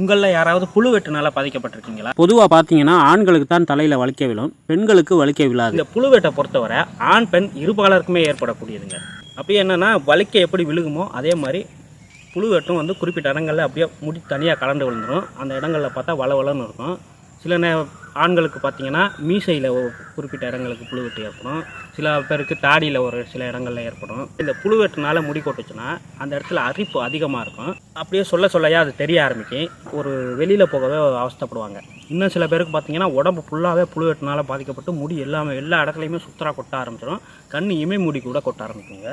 உங்களில் யாராவது புழு வெட்டுனால பாதிக்கப்பட்டிருக்கீங்களா? பொதுவாக பார்த்தீங்கன்னா ஆண்களுக்கு தான் தலையில் வலிக்க விழும் பெண்களுக்கு வலிக்க விழாது. இந்த புழு வெட்டை பொறுத்தவரை ஆண் பெண் இருபாலருக்குமே ஏற்படக்கூடியதுங்க. அப்படியே என்னென்னா வலிக்க எப்படி விழுகுமோ அதே மாதிரி புழு வெட்டும் வந்து குறிப்பிட்ட இடங்களில் அப்படியே முடி தனியாக கலந்து விழுந்துடும் அந்த இடங்களில் பார்த்தா வளவளன்னு இருக்கும். சில நே ஆண்களுக்கு பார்த்தீங்கன்னா மீசையில் குறிப்பிட்ட இடங்களுக்கு புழு வெட்டு ஏற்படும். சில பேருக்கு தாடியில் ஒரு சில இடங்களில் ஏற்படும். இந்த புழு வெட்டுனால முடி கொட்டுச்சுன்னா அந்த இடத்துல அரிப்பு அதிகமாக இருக்கும். அப்படியே சொல்ல சொல்லையா அது தெரிய ஆரம்பிக்கும் ஒரு வெளியில் போகவே அவஸ்தைப்படுவாங்க. இன்னும் சில பேருக்கு பார்த்தீங்கன்னா உடம்பு ஃபுல்லாகவே புழு வெட்டுனால பாதிக்கப்பட்டு முடி எல்லாமே எல்லா இடத்துலையுமே சுத்தராக கொட்ட ஆரம்பிச்சிடும் கண் இமை முடி கூட கொட்ட ஆரம்பிக்குங்க.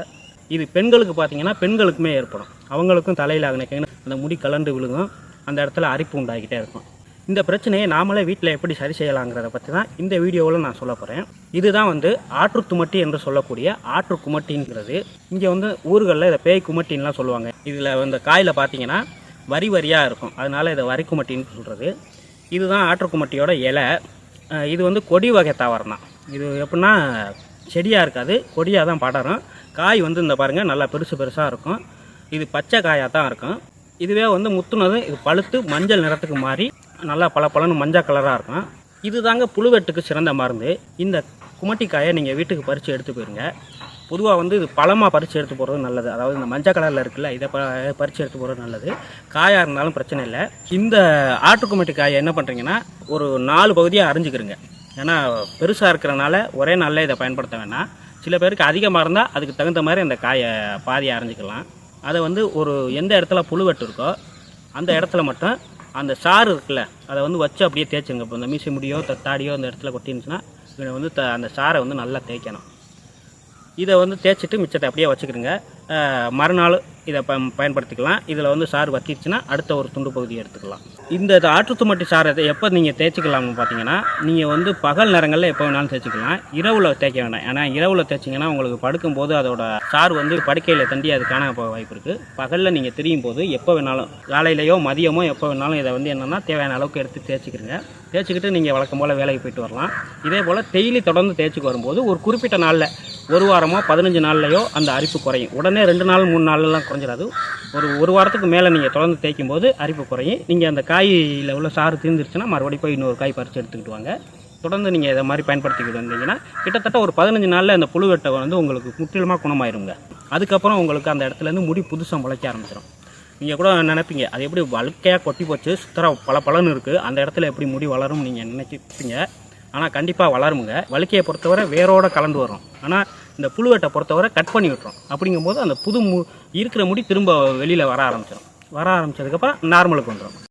இது பெண்களுக்கு பார்த்தீங்கன்னா பெண்களுக்குமே ஏற்படும். அவங்களுக்கும் தலையில் ஆகின அந்த முடி கலண்டு விழுகும். அந்த இடத்துல அரிப்பு உண்டாகிட்டே இருக்கும். இந்த பிரச்சனையை நாமளே வீட்டில் எப்படி சரி செய்யலாங்கிறத பற்றி தான் இந்த வீடியோவில் நான் சொல்ல போகிறேன் இதுதான் வந்து ஆற்று குமட்டி என்று சொல்லக்கூடிய ஆற்று குமட்டிங்கிறது. இங்கே வந்து ஊர்களில் இதை பேய் குமட்டின்லாம் சொல்லுவாங்க. இதில் இந்த காயில் பார்த்தீங்கன்னா வரி வரியாக இருக்கும். அதனால் இதை வரி குமட்டின்னு சொல்கிறது இதுதான் ஆற்று குமட்டியோட இலை. இது வந்து கொடி வகை தாவரம் தான். இது எப்படின்னா செடியாக இருக்காது கொடியாக தான் படரும். காய் வந்து இந்த பாருங்கள் நல்லா பெருசு பெருசாக இருக்கும். இது பச்சை காயாக தான் இருக்கும். இதுவே வந்து முத்துனது இது பழுத்து மஞ்சள் நிறத்துக்கு மாறி நல்லா பல பலன்னு மஞ்சள் கலராக இருக்கும். இது தாங்க புழுவெட்டுக்கு சிறந்த மருந்து. இந்த குமட்டி காயை நீங்கள் வீட்டுக்கு பறித்து எடுத்து போயிருங்க. பொதுவாக வந்து இது பழமாக பறித்து எடுத்து போகிறது நல்லது. அதாவது இந்த மஞ்சள் கலரில் இருக்குல்ல இதை ப பறித்து எடுத்து போகிறது நல்லது. காயாக இருந்தாலும் பிரச்சனை இல்லை. இந்த ஆட்டுக்குமட்டி காயை என்ன பண்ணுறீங்கன்னா ஒரு நாலு பகுதியாக அரிஞ்சுக்கிறங்க ஏன்னா பெருசாக இருக்கிறனால ஒரே நாளில் இதை பயன்படுத்த வேணாம். சில பேருக்கு அதிகமாக இருந்தால் அதுக்கு தகுந்த மாதிரி அந்த காயை பாதியை அரைஞ்சிக்கலாம். அதை வந்து ஒரு எந்த இடத்துல புழுவெட்டு இருக்கோ அந்த இடத்துல மட்டும் அந்த சாறு இருக்குல்ல அதை வந்து வச்சு அப்படியே தேய்ச்சுங்க. இப்போ இந்த மீசை முடியோ த- தாடியோ அந்த இடத்துல கொட்டிருந்துச்சுன்னா இவனை வந்து த அந்த சாறை வந்து நல்லா தேய்க்கணும். இதை வந்து தேய்ச்சிட்டு மிச்சத்தை அப்படியே வச்சுக்கிடுங்க. மறுநாள் இதை ப பயன்படுத்திக்கலாம். இதில் வந்து சாறு வத்திடுச்சுன்னா அடுத்த ஒரு துண்டு பகுதி எடுத்துக்கலாம். இந்த ஆற்று துமட்டி சாறை எப்போ நீங்கள் தேய்ச்சிக்கலாம்னு பார்த்தீங்கன்னா நீங்கள் வந்து பகல் நேரங்களில் எப்போ வேணாலும் தேய்ச்சிக்கலாம். இரவில் தேய்க்க வேண்டாம். ஏன்னா இரவில் தேய்ச்சிங்கன்னா உங்களுக்கு படுக்கும்போது அதோட சாறு வந்து படுக்கையில் தண்டி அது காண வாய்ப்பு இருக்குது பகலில் நீங்கள் திரியும் போது எப்போ வேணாலும் காலையிலையோ மதியமோ எப்போ வேணாலும் இதை வந்து என்னென்னா தேவையான அளவுக்கு எடுத்து தேய்ச்சிக்கிறங்க தேய்ச்சிக்கிட்டு நீங்கள் வழக்கம் போல் வேலைக்கு போயிட்டு வரலாம். இதே போல் டெய்லி தொடர்ந்து தேய்ச்சிக்கு வரும்போது ஒரு குறிப்பிட்ட நாளில் ஒரு வாரமோ பதினஞ்சு நாள்லையோ அந்த அரிப்பு குறையும். உடனே ரெண்டு நாள் மூணு நாள்லாம் குறைஞ்சிடாது. ஒரு ஒரு வாரத்துக்கு மேலே நீங்கள் தொடர்ந்து தேய்க்கும் போது அரிப்பு குறையும். நீங்கள் அந்த காயில் உள்ள சாறு தீர்ந்துருச்சுன்னா மறுபடியும் போய் இன்னொரு காய் பறித்து எடுத்துக்கிட்டு வாங்க. தொடர்ந்து நீங்கள் இதை மாதிரி பயன்படுத்திக்கிட்டு வந்தீங்கன்னா கிட்டத்தட்ட ஒரு பதினஞ்சு நாளில் அந்த புழுவெட்டை வந்து உங்களுக்கு முற்றிலுமாக குணமாயிருங்க. அதுக்கப்புறம் உங்களுக்கு அந்த இடத்துலேருந்து முடி புதுசாக முளைக்க ஆரம்பிச்சிடும் நீங்கள் கூட நினைப்பீங்க அது எப்படி வழுக்கையாக கொட்டி போச்சு சுத்தர பல பலன்னு இருக்குது அந்த இடத்துல எப்படி முடி வளரும் நீங்கள் நினைச்சிப்பீங்க ஆனால் கண்டிப்பாக வளருமுங்க வழுக்கையை பொறுத்தவரை வேரோட கலந்து வரும் ஆனால் இந்த புழுவெட்டை பொறுத்தவரை கட் பண்ணி விட்டுரும் அப்படிங்கும்போது அந்த புது மு இருக்கிற முடி திரும்ப வெளியில் வர ஆரம்பிச்சிடும் வர ஆரம்பிச்சதுக்கப்புறம் நார்மலுக்கு வந்துடும்